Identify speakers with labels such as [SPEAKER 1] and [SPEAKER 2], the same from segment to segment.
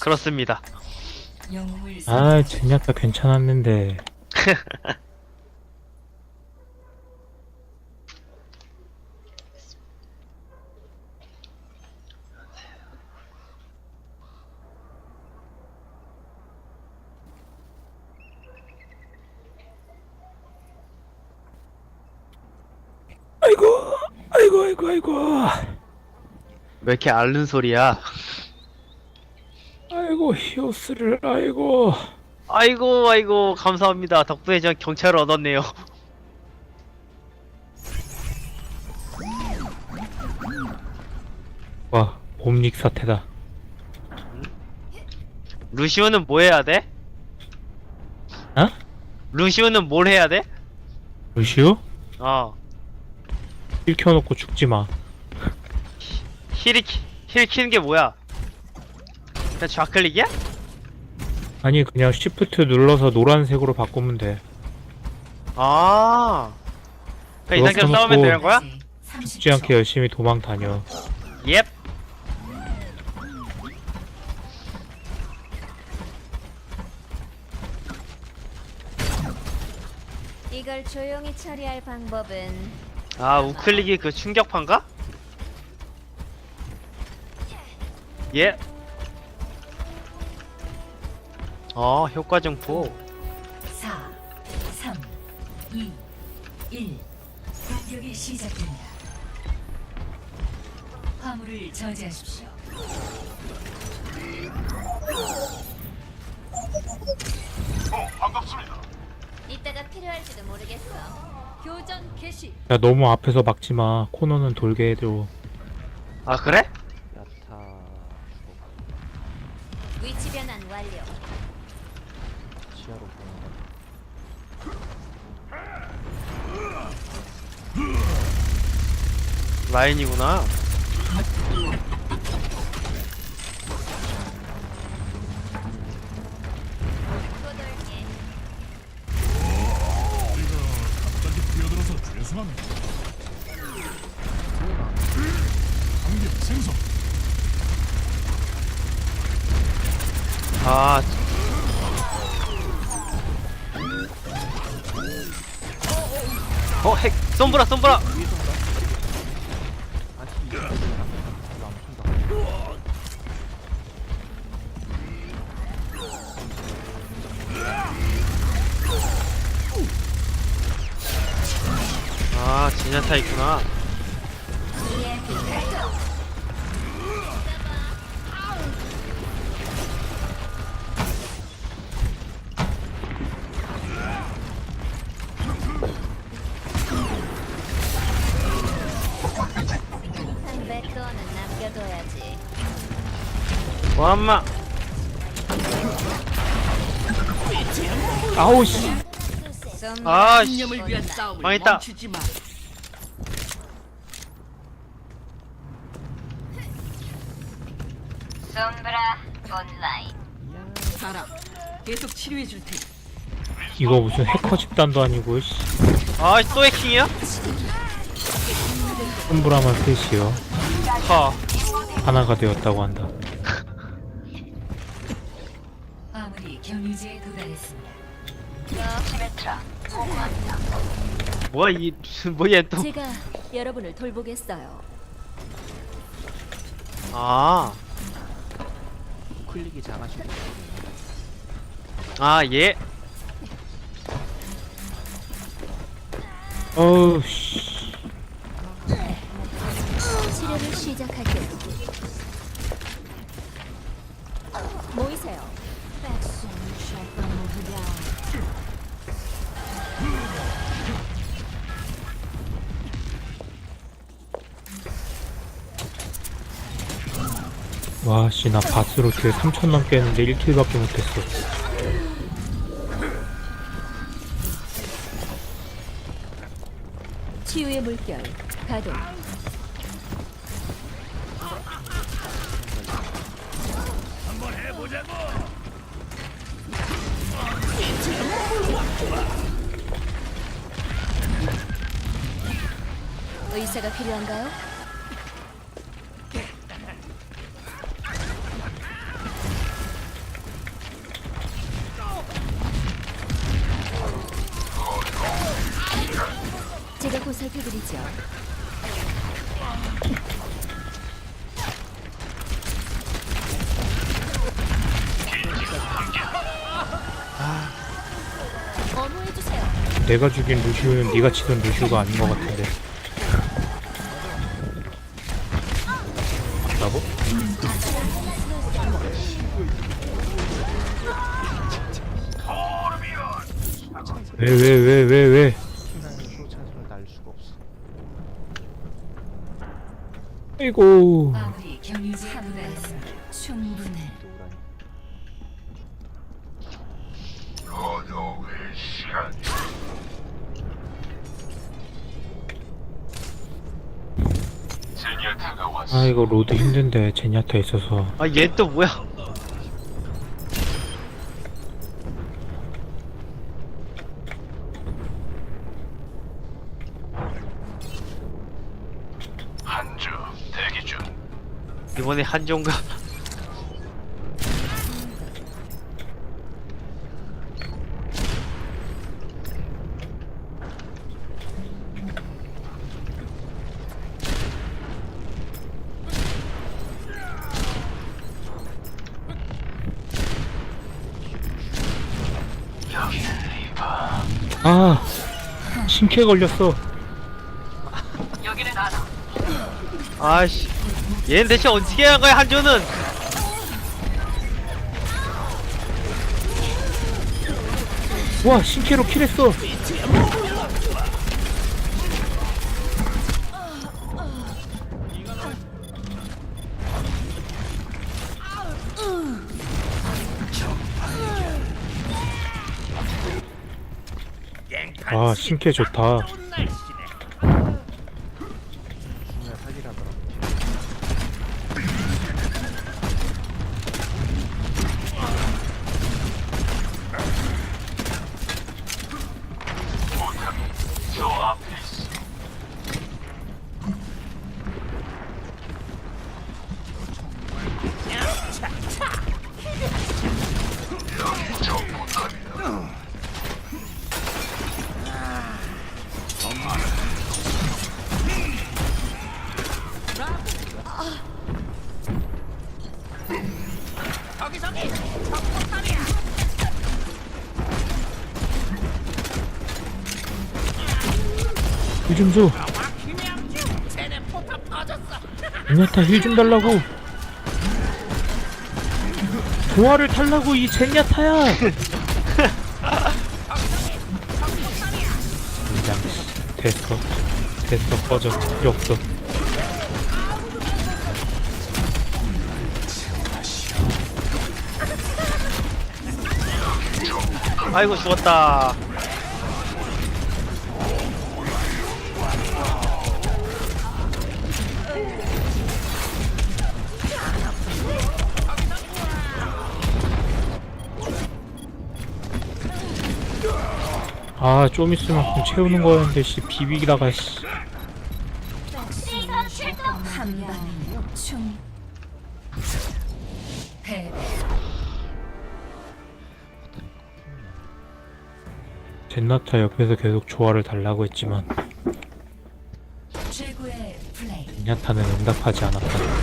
[SPEAKER 1] 그렇습니다.
[SPEAKER 2] 아 제냐타 괜찮았는데 아이고 아이고 아이고 아이고
[SPEAKER 1] 왜 이렇게 앓는 소리야?
[SPEAKER 2] 아이고 히오스를 아이고
[SPEAKER 1] 아이고 아이고 감사합니다. 덕분에 전 경찰을 얻었네요.
[SPEAKER 2] 와 옴닉 사태다
[SPEAKER 1] 루시오는 뭐 해야 돼?
[SPEAKER 2] 어?
[SPEAKER 1] 루시오는 뭘 해야 돼?
[SPEAKER 2] 루시오?
[SPEAKER 1] 어.
[SPEAKER 2] 힐 켜놓고 죽지마
[SPEAKER 1] 힐이 키- 힐 키는 게 뭐야? 그냥 좌클릭이야?
[SPEAKER 2] 아니 그냥 시프트 눌러서 노란색으로 바꾸면 돼
[SPEAKER 1] 아. 그냥 이
[SPEAKER 2] 그거
[SPEAKER 1] 상태로 싸우면 되는 거야?
[SPEAKER 2] 죽지 않게 열심히 도망 다녀
[SPEAKER 1] 옙.
[SPEAKER 3] 이걸 조용히 처리할 방법은
[SPEAKER 1] 아 우클릭이 그 충격파인가? 예. 어 효과 증폭.
[SPEAKER 4] 4, 3, 2, 1. 공격이 시작됩니다. 화물을 저지하십시오.
[SPEAKER 3] 이따가 필요할지도 모르겠어. 교전 개시.
[SPEAKER 2] 야 너무 앞에서 막지 마 코너는 돌게 해줘
[SPEAKER 1] 아 그래? 라인이구나. 아. 어, 핵, 솜브라, 솜브라! 아, 진야타 있구나. 와엄마
[SPEAKER 2] 아우
[SPEAKER 3] 씨좀
[SPEAKER 1] 아, 씨. 망했다.
[SPEAKER 5] 멈추지 마.
[SPEAKER 3] 솜브라 온라인.
[SPEAKER 5] 가라. 계속 치료해 줄 테니.
[SPEAKER 2] 이거 무슨 해커 집단도 아니고 씨
[SPEAKER 1] 아, 또 해킹이야?
[SPEAKER 2] 홈브라만 셋이요
[SPEAKER 1] 허.
[SPEAKER 2] 하나가 되었다고 한다
[SPEAKER 4] 화물이 경유지에 도달했습니다.
[SPEAKER 1] 뭐야, 이, 뭐야, 또.
[SPEAKER 3] 제가 여러분을 돌보겠어요.
[SPEAKER 1] 아.
[SPEAKER 5] 클릭이 작아지고.
[SPEAKER 1] 아, 예.
[SPEAKER 2] 어우 씨
[SPEAKER 3] 치료를 시작할게요.
[SPEAKER 2] 와씨 나 바스로 딜 3천 넘게 했는데 1킬밖에 못했어
[SPEAKER 3] 치유의 물결 가동. 의사가 필요한가요? 보살펴드리죠. 어머해주세요.
[SPEAKER 2] 내가 죽인 루시우는 네가 치던 루시우가 아닌 것 같은데. 맞다고? 왜왜 왜 왜 왜?
[SPEAKER 6] 소차선을 날 수가 없어.
[SPEAKER 2] 아이고
[SPEAKER 4] 아무리 도달했습니다. 충분해.
[SPEAKER 2] 아 이거 로드 힘든데 제니아타 있어서
[SPEAKER 1] 아 얘 또 뭐야
[SPEAKER 7] 한주 대기 중.
[SPEAKER 1] 이번에 한종가.
[SPEAKER 2] 아 신캐 걸렸어
[SPEAKER 1] 아씨. 얘는 대체 어떻게 한 거야 한조는?
[SPEAKER 2] 와 신캐로 킬했어. 아 신캐 좋다 힐좀 줘. 제니아타 힐 좀 달라고. 조화를 달라고 이 제니아타야. 인장 됐어. 됐어 꺼져 필요 없어.
[SPEAKER 1] 아이고 죽었다
[SPEAKER 2] 아 좀 있으면 공 채우는 거였는데 씨 비비기다가 씨.
[SPEAKER 4] 한 충.
[SPEAKER 2] 젠나타 옆에서 계속 조화를 달라고 했지만
[SPEAKER 4] 최고의 플레이.
[SPEAKER 2] 젠나타는 응답하지 않았다.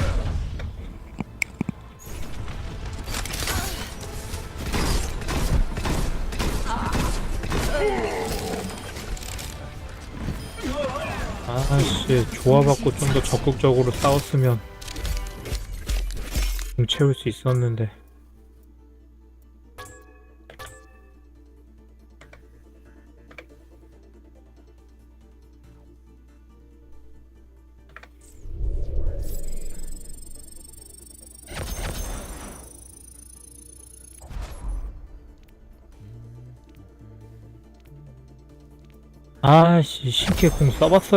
[SPEAKER 2] 아씨 조화받고 좀 더 적극적으로 싸웠으면 좀 채울 수 있었는데 아씨 신캐 공 써봤어요